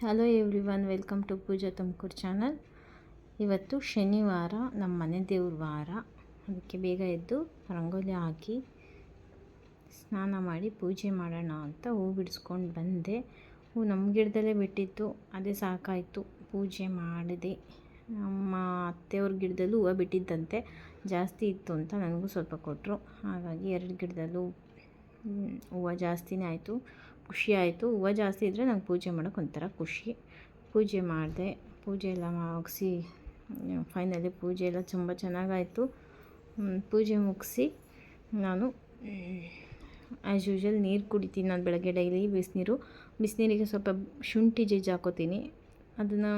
Hello everyone welcome to Pooja Tumakuru channel ಇವತ್ತು ಶನಿವಾರ, ನಮ್ಮ ಮನೆ ದೇವ್ರ ವಾರ. ಅದಕ್ಕೆ ಬೇಗ ಎದ್ದು ರಂಗೋಲಿ ಹಾಕಿ ಸ್ನಾನ ಮಾಡಿ ಪೂಜೆ ಮಾಡೋಣ ಅಂತ ಹೂ ಬಿಡಿಸ್ಕೊಂಡು ಬಂದೆ. ಹೂ ನಮ್ಮ ಗಿಡದಲ್ಲೇ ಬಿಟ್ಟಿತ್ತು, ಅದೇ ಸಾಕಾಯಿತು. ಪೂಜೆ ಮಾಡಿದೆ. ನಮ್ಮ ಅತ್ತೆಯವ್ರ ಗಿಡದಲ್ಲೂ ಹೂವು ಬಿಟ್ಟಿದ್ದಂತೆ, ಜಾಸ್ತಿ ಇತ್ತು ಅಂತ ನನಗೂ ಸ್ವಲ್ಪ ಕೊಟ್ಟರು. ಹಾಗಾಗಿ ಎರಡು ಗಿಡದಲ್ಲೂ ಹೂವು ಜಾಸ್ತಿನೇ ಆಯಿತು. ಖುಷಿ ಆಯಿತು. ಹೂವು ಜಾಸ್ತಿ ಇದ್ದರೆ ನಂಗೆ ಪೂಜೆ ಮಾಡೋಕ್ಕೆ ಒಂಥರ ಖುಷಿ. ಪೂಜೆ ಮಾಡಿದೆ. ಪೂಜೆ ಎಲ್ಲ ಮುಗಿಸಿ ಫೈನಲಿ ಪೂಜೆ ಎಲ್ಲ ತುಂಬ ಚೆನ್ನಾಗಾಯಿತು. ಪೂಜೆ ಮುಗಿಸಿ ನಾನು ಆ್ಯಸ್ ಯೂಶ್ವಲ್ ನೀರು ಕುಡಿತೀನಿ. ನಾನು ಬೆಳಗ್ಗೆ ಡೈಲಿ ಬಿಸಿನೀರು, ಬಿಸಿನೀರಿಗೆ ಸ್ವಲ್ಪ ಶುಂಠಿ ಜಜ್ಜಿ ಹಾಕೋತೀನಿ. ಅದನ್ನು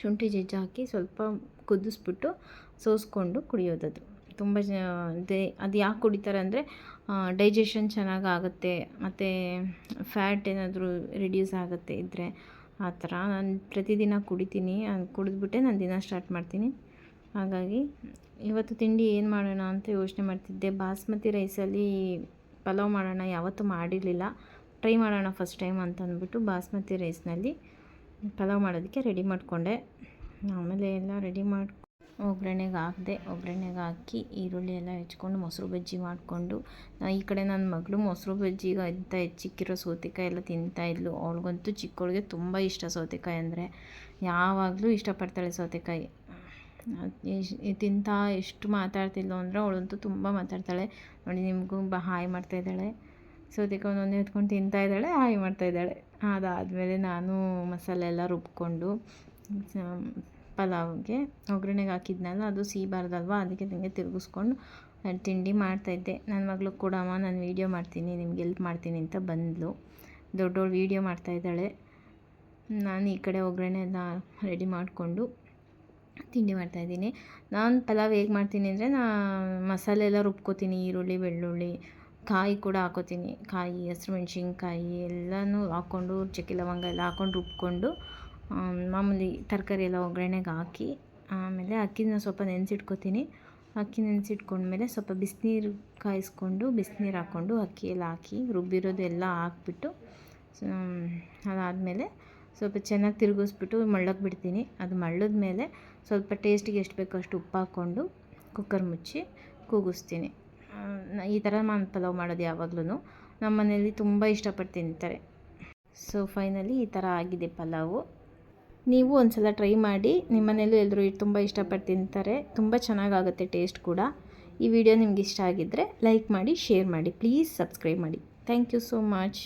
ಶುಂಠಿ ಜಜ್ಜಿ ಹಾಕಿ ಸ್ವಲ್ಪ ಕುದಿಸ್ಬಿಟ್ಟು ಸೋಸ್ಕೊಂಡು ಕುಡಿಯೋದದು. ತುಂಬ ಅದೇ ಅದು ಯಾಕೆ ಕುಡಿತಾರೆ ಅಂದರೆ ಡೈಜೆಷನ್ ಚೆನ್ನಾಗಿ ಆಗುತ್ತೆ ಮತ್ತು ಫ್ಯಾಟ್ ಏನಾದರೂ ರಿಡ್ಯೂಸ್ ಆಗುತ್ತೆ ಇದ್ದರೆ ಆ ಥರ. ನಾನು ಪ್ರತಿದಿನ ಕುಡಿತೀನಿ ಕುಡಿದ್ಬಿಟ್ಟೆ ನಾನು ದಿನ ಸ್ಟಾರ್ಟ್ ಮಾಡ್ತೀನಿ. ಹಾಗಾಗಿ ಇವತ್ತು ತಿಂಡಿ ಏನು ಮಾಡೋಣ ಅಂತ ಯೋಚನೆ ಮಾಡ್ತಿದ್ದೆ. ಬಾಸ್ಮತಿ ರೈಸಲ್ಲಿ ಪಲಾವ್ ಮಾಡೋಣ ಯಾವತ್ತೂ ಮಾಡಿರಲಿಲ್ಲ. ಟ್ರೈ ಮಾಡೋಣ ಫಸ್ಟ್ ಟೈಮ್ ಅಂತ ಅಂದ್ಬಿಟ್ಟು ಬಾಸ್ಮತಿ ರೈಸ್ನಲ್ಲಿ ಪಲಾವ್ ಮಾಡೋದಕ್ಕೆ ರೆಡಿ ಮಾಡಿಕೊಂಡೆ. ಆಮೇಲೆ ಎಲ್ಲ ರೆಡಿ ಮಾಡಿ ಒಗ್ಗರಣೆಗೆ ಹಾಕಿದೆ ಒಗ್ಗರಣೆಗೆ ಹಾಕಿ ಈರುಳ್ಳಿ ಎಲ್ಲ ಹೆಚ್ಕೊಂಡು ಮೊಸರು ಬಜ್ಜಿ ಮಾಡಿಕೊಂಡು ಈ ಕಡೆ ನನ್ನ ಮಗಳು ಮೊಸರು ಬಜ್ಜಿಗೆ ಅಂತ ಹೆಚ್ಚಿಕ್ಕಿರೋ ಸೌತೆಕಾಯಿ ಎಲ್ಲ ತಿಂತಾಯಿದ್ಲು ಅವಳಿಗಂತೂ ಚಿಕ್ಕವಳಿಗೆ ತುಂಬ ಇಷ್ಟ ಸೌತೆಕಾಯಿ ಅಂದರೆ. ಯಾವಾಗಲೂ ಇಷ್ಟಪಡ್ತಾಳೆ ಸೌತೆಕಾಯಿ. ತಿಂತಾ ಎಷ್ಟು ಮಾತಾಡ್ತಿದ್ಲು ಅಂದರೆ ಅವಳಂತೂ ತುಂಬ ಮಾತಾಡ್ತಾಳೆ. ನೋಡಿ ನಿಮಗೂ ಬ, ಹಾಯ್ ಮಾಡ್ತಾಯಿದ್ದಾಳೆ ಸೌತೆಕಾಯಿ ಒಂದೊಂದೇ ಎತ್ಕೊಂಡು ತಿಂತಾಯಿದ್ದಾಳೆ ಹಾಯಿ ಮಾಡ್ತಾಯಿದ್ದಾಳೆ ಅದಾದಮೇಲೆ ನಾನು ಮಸಾಲೆ ಎಲ್ಲ ರುಬ್ಕೊಂಡು ಪಲಾವ್ಗೆ ಒಗ್ಗರಣೆಗೆ ಹಾಕಿದ್ನಲ್ಲ, ಅದು ಸೀಬಾರ್ದಲ್ವ? ಅದಕ್ಕೆ ನನಗೆ ತಿರುಗಿಸ್ಕೊಂಡು ತಿಂಡಿ ಮಾಡ್ತಾಯಿದ್ದೆ ನನ್ನ ಮಗಳು ಅಮ್ಮ, ನಾನು ವೀಡಿಯೋ ಮಾಡ್ತೀನಿ, ನಿಮ್ಗೆ ಎಲ್ಪ್ ಮಾಡ್ತೀನಿ ಅಂತ ಬಂದಳು ದೊಡ್ಡವಳು ವೀಡಿಯೋ ಮಾಡ್ತಾಯಿದ್ದಾಳೆ ನಾನು ಈ ಕಡೆ ಒಗ್ಗರಣೆ ಎಲ್ಲ ರೆಡಿ ಮಾಡಿಕೊಂಡು ತಿಂಡಿ ಮಾಡ್ತಾಯಿದ್ದೀನಿ ನಾನು ಪಲಾವ್ ಹೇಗೆ ಮಾಡ್ತೀನಿ ಅಂದರೆ, ನಾ ಮಸಾಲೆ ಎಲ್ಲ ರುಬ್ಕೋತೀನಿ, ಈರುಳ್ಳಿ, ಬೆಳ್ಳುಳ್ಳಿ, ಕಾಯಿ ಕೂಡ ಹಾಕೋತೀನಿ. ಕಾಯಿ, ಹಸಿರು ಮೆಣ್ಸಿನ್ಕಾಯಿ ಎಲ್ಲನೂ ಹಾಕ್ಕೊಂಡು ಚಕ್ಕೆ ಲವಂಗ ಎಲ್ಲ ಹಾಕ್ಕೊಂಡು ರುಬ್ಕೊಂಡು ಮಾಮೂಲಿ ತರಕಾರಿ ಎಲ್ಲ ಒಗ್ಗರಣೆಗೆ ಹಾಕಿ, ಆಮೇಲೆ ಅಕ್ಕಿನ ಸ್ವಲ್ಪ ನೆನೆಸಿಟ್ಕೋತೀನಿ. ಅಕ್ಕಿ ನೆನೆಸಿಟ್ಕೊಂಡ್ಮೇಲೆ ಸ್ವಲ್ಪ ಬಿಸಿನೀರು ಕಾಯಿಸ್ಕೊಂಡು, ಬಿಸಿನೀರು ಹಾಕ್ಕೊಂಡು ಅಕ್ಕಿ ಎಲ್ಲ ಹಾಕಿ, ರುಬ್ಬಿರೋದು ಎಲ್ಲ ಹಾಕ್ಬಿಟ್ಟು ಅದಾದಮೇಲೆ ಸ್ವಲ್ಪ ಚೆನ್ನಾಗಿ ತಿರುಗಿಸ್ಬಿಟ್ಟು ಮಳ್ಳಕ್ಕೆ ಬಿಡ್ತೀನಿ. ಅದು ಮಳ್ಳದ ಮೇಲೆ ಸ್ವಲ್ಪ ಟೇಸ್ಟಿಗೆ ಎಷ್ಟು ಬೇಕೋ ಅಷ್ಟು ಉಪ್ಪು ಹಾಕ್ಕೊಂಡು ಕುಕ್ಕರ್ ಮುಚ್ಚಿ ಕೂಗಿಸ್ತೀನಿ. ಈ ಥರ ನಾನು ಪಲಾವ್ ಮಾಡೋದು ಯಾವಾಗ್ಲೂ ನಮ್ಮ ಮನೆಯಲ್ಲಿ ತುಂಬ ಇಷ್ಟಪಟ್ಟು ತಿಂತಾರೆ. ಸೊ, ಫೈನಲಿ ಈ ಥರ ಆಗಿದೆ ಪಲಾವು. ನೀವು ಒಂದ್ಸಲ ಟ್ರೈ ಮಾಡಿ ನಿಮ್ಮ ಮನೇಲೂ ಎಲ್ಲರೂ ತುಂಬ ಇಷ್ಟಪಟ್ಟು ತಿಂತಾರೆ, ತುಂಬ ಚೆನ್ನಾಗಾಗುತ್ತೆ ಟೇಸ್ಟ್ ಕೂಡ. ಈ ವಿಡಿಯೋ ನಿಮ್ಗೆ ಇಷ್ಟ ಆಗಿದ್ದರೆ ಲೈಕ್ ಮಾಡಿ, ಶೇರ್ ಮಾಡಿ, ಪ್ಲೀಸ್ ಸಬ್ಸ್ಕ್ರೈಬ್ ಮಾಡಿ. Thank you so much.